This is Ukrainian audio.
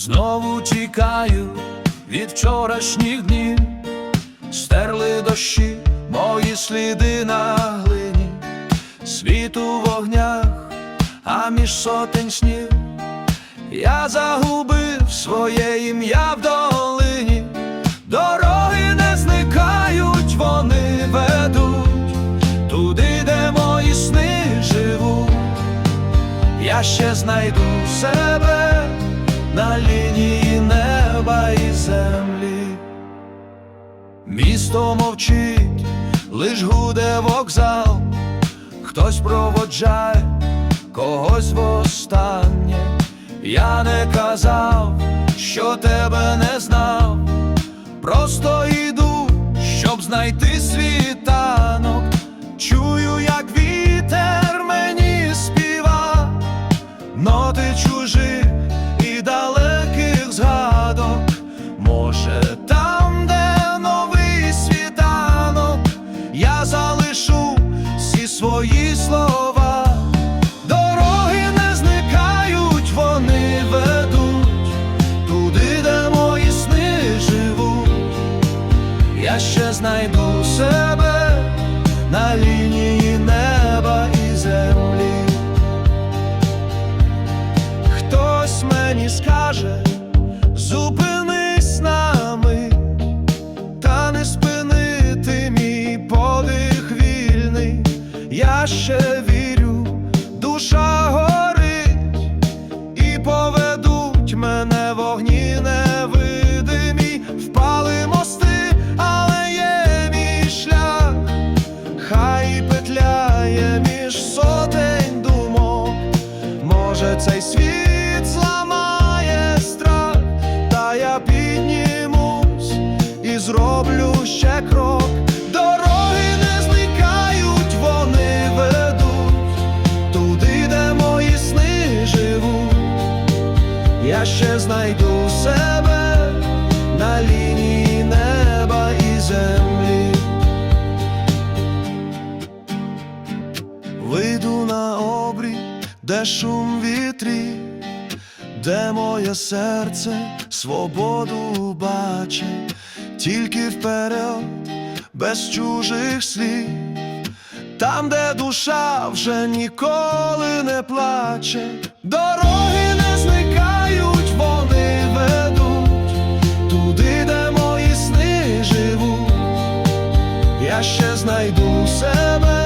Знову тікаю від вчорашніх днів, стерли дощі мої сліди на глині, світ у вогнях, а між сотень снів. Я загубив своє ім'я в долині, дороги не зникають, вони ведуть туди, де мої сни живуть. Я ще знайду себе Місто мовчить, лиш гуде вокзал, хтось проводжає когось востаннє. Я не казав, що тебе не знав, просто йду, щоб знайти світанок. Ще знайду себе на лінії неба і землі. Хтось мені скаже, зупинись на та не спинити мій подих вільний. Я ще вірю, душа горить, і поведуть мене вогні Може, цей світ зламає страх, та я піднімусь і зроблю ще крок. Дороги не зникають, вони ведуть туди, де мої сни живуть. Я ще знайду себе на лінії неба і землі. Де шум вітрів, де моє серце свободу бачить, тільки вперед, без чужих слів, там, де душа вже ніколи не плаче, дороги не зникають, вони ведуть. Туди, де мої сни живуть. Я ще знайду себе